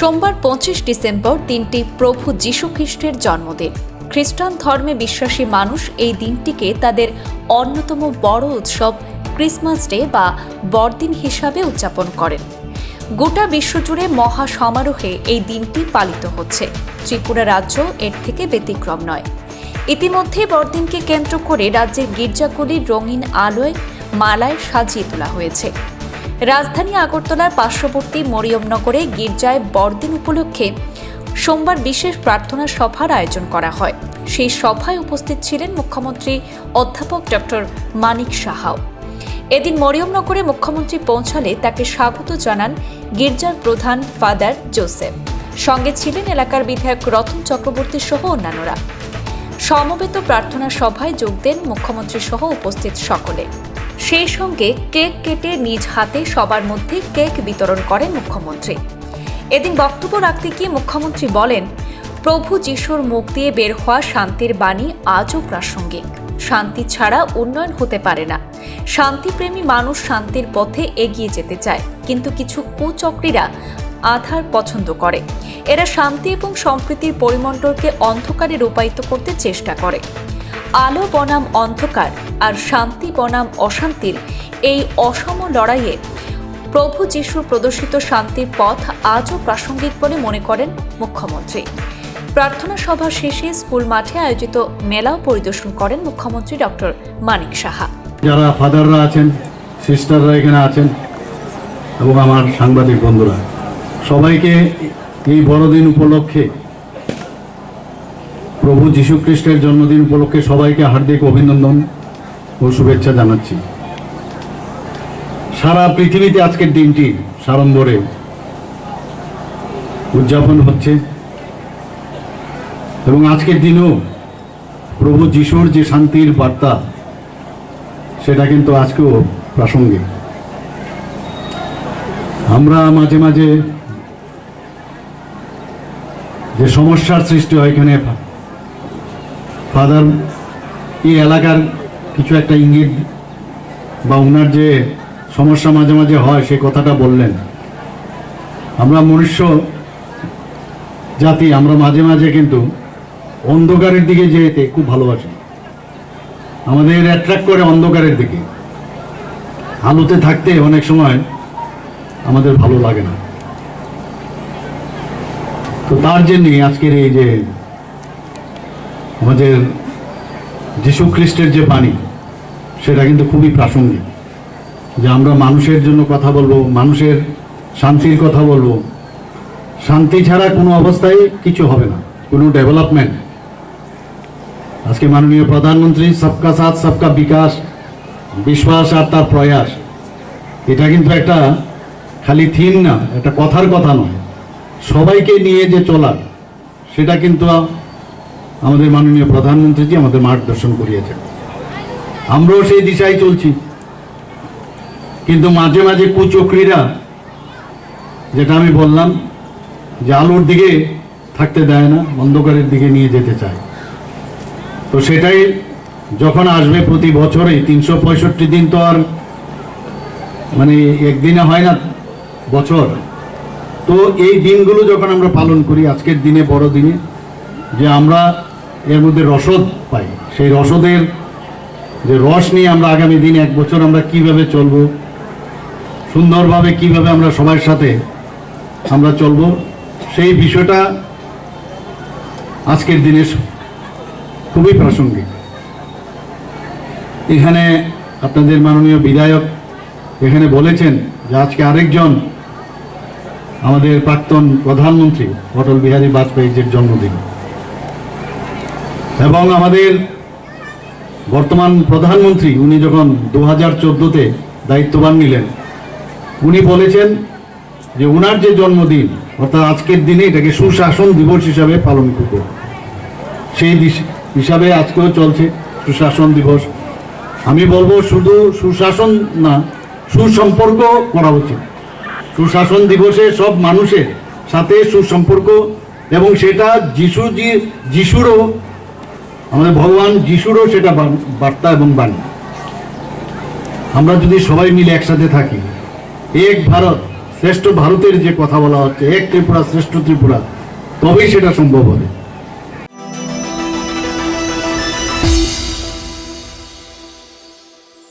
সোমবার পঁচিশ ডিসেম্বর দিনটি প্রভু যীশু খ্রিস্টের জন্মদিন। খ্রিস্টান ধর্মে বিশ্বাসী মানুষ এই দিনটিকে তাদের অন্যতম বড় উৎসব ক্রিসমাস ডে বা বড়দিন হিসাবে উদযাপন করেন। গোটা বিশ্বজুড়ে মহা সমারোহে এই দিনটি পালিত হচ্ছে। ত্রিপুরা রাজ্য এর থেকে ব্যতিক্রম নয়। ইতিমধ্যে বড়দিনকে কেন্দ্র করে রাজ্যের গির্জাগুলির রঙিন আলোয় মালায় সাজিয়ে তোলা হয়েছে। রাজধানী আগরতলার পার্শ্ববর্তী মরিয়মনগরে গির্জায় বড়দিন উপলক্ষে সোমবার বিশেষ প্রার্থনা সভার আয়োজন করা হয়। সেই সভায় উপস্থিত ছিলেন মুখ্যমন্ত্রী অধ্যাপক ডক্টর মানিক সাহাও। এদিন মরিয়মনগরে মুখ্যমন্ত্রী পৌঁছালে তাকে স্বাগত জানান গির্জার প্রধান ফাদার জোসেফ। সঙ্গে ছিলেন এলাকার বিধায়ক রতন চক্রবর্তী সহ অন্যান্যরা। সমবেত প্রার্থনা সভায় যোগ দেন মুখ্যমন্ত্রী সহ উপস্থিত সকলে। সেই সঙ্গে কেক কেটে নিজ হাতে সবার মধ্যে কেক বিতরণ করেন মুখ্যমন্ত্রী। এদিন বক্তব্য রাখতে গিয়ে মুখ্যমন্ত্রী বলেন, প্রভু যিশুর মুখ দিয়ে বের হওয়া শান্তির বাণী আজও প্রাসঙ্গিক। শান্তি ছাড়া উন্নয়ন হতে পারে না। শান্তিপ্রেমী মানুষ শান্তির পথে এগিয়ে যেতে চায়, কিন্তু কিছু কুচক্রীরা আধার পছন্দ করে। এরা শান্তি এবং সম্প্রীতির পরিমণ্ডলকে অন্ধকারে রূপায়িত করতে চেষ্টা করে। আলো বনাম অন্ধকার আর শান্তি বনাম অশান্তির এই অসম লড়াইয়ে প্রভু যিশুর প্রদর্শিত শান্তির পথ আজও প্রাসঙ্গিক বলে মনে করেন মুখ্যমন্ত্রী। প্রার্থনা সভা শেষে স্কুল মাঠে আয়োজিত মেলাও পরিদর্শন করেন মুখ্যমন্ত্রী ডক্টর মানিক সাহা। যারা ফাদাররা আছেন, সিস্টাররা এখানে আছেন এবং আমার সাংবাদিক বন্ধুরা, সবাইকে এই বড়দিন উপলক্ষে প্রভু যীশু খ্রিস্টের জন্মদিন উপলক্ষে সবাইকে হার্দিক অভিনন্দন ও শুভেচ্ছা জানাচ্ছি। সারা পৃথিবীতে আজকের দিনটি সাড়ম্বরে উদযাপন হচ্ছে এবং আজকের দিনেও প্রভু যিশুর যে শান্তির বার্তা, সেটা কিন্তু আজকেও প্রাসঙ্গিক। আমরা মাঝে মাঝে যে সমস্যার সৃষ্টি হয় এখানে ফাদার, এই এলাকার কিছু একটা ইঙ্গিত বা ওনার যে সমস্যা মাঝে মাঝে হয় সেই কথাটা বললেন। আমরা মনুষ্য জাতি, আমরা মাঝে মাঝে কিন্তু অন্ধকারের দিকে যেতে খুব ভালোবাসি। আমাদের অ্যাট্রাক্ট করে অন্ধকারের দিকে। আলোতে থাকতে অনেক সময় আমাদের ভালো লাগে না। তো তার জন্যে আজকের এই যে আমাদের যীশু খ্রিস্টের যে বাণী, সেটা কিন্তু খুবই প্রাসঙ্গিক। যে আমরা মানুষের জন্য কথা বলব, মানুষের শান্তির কথা বলব, শান্তি ছাড়া কোনো অবস্থায় কিছু হবে না, কোনো ডেভেলপমেন্ট। আজকে মাননীয় প্রধানমন্ত্রী, সবকা সাথ, সবকা বিকাশ, বিশ্বাস আর তার প্রয়াস, এটা কিন্তু একটা খালি থিম না, একটা কথার কথা নয়। সবাইকে নিয়ে যে চলার, সেটা কিন্তু আমাদের মাননীয় প্রধানমন্ত্রীজি আমাদের মার্গদর্শন করিয়েছেন। আমরাও সেই দিশায় চলছি। কিন্তু মাঝে মাঝে কুচক্রীরা, যেটা আমি বললাম, যে আলোর দিকে থাকতে দেয় না, অন্ধকারের দিকে নিয়ে যেতে চায়। তো সেটাই যখন আসবে প্রতি বছরে, তিনশো পঁয়ষট্টি দিন তো আর মানে একদিনে হয় না, বছর। তো এই দিনগুলো যখন আমরা পালন করি, আজকের দিনে বড় দিনে যে আমরা এর মধ্যে রসদ পাই। সেই রসদের যে রস নিয়ে আমরা আগামী দিনে এক বছর আমরা কীভাবে চলব, সুন্দরভাবে কীভাবে আমরা সবার সাথে আমরা চলব, সেই বিষয়টা আজকের দিনে খুবই প্রাসঙ্গিক। এখানে আপনাদের মাননীয় বিধায়ক এখানে বলেছেন যে আজকে আরেকজন আমাদের প্রাক্তন প্রধানমন্ত্রী, অটল বিহারী বাজপেয়ীজির জন্মদিন। এবং আমাদের বর্তমান প্রধানমন্ত্রী, উনি যখন দু হাজার চোদ্দোতে দায়িত্ববান নিলেন, উনি বলেছেন যে ওনার যে জন্মদিন, অর্থাৎ আজকের দিনে এটাকে সুশাসন দিবস হিসাবে পালন করব। সেই হিসাবে আজকেও চলছে সুশাসন দিবস। আমি বলব শুধু সুশাসন না, সুসম্পর্ক করা উচিত। সুশাসন দিবসে সব মানুষের সাথে সুসম্পর্ক এবং সেটা যিশু যিশুরও আমাদের ভগবান যিশুরও সেটা বার্তা এবং বাণী। আমরা যদি সবাই মিলে একসাথে থাকি, এক ভারত, শ্রেষ্ঠ ভারতের যে কথা বলা হচ্ছে, এক ত্রিপুরা, শ্রেষ্ঠ ত্রিপুরা, তবেই সেটা সম্ভব হবে।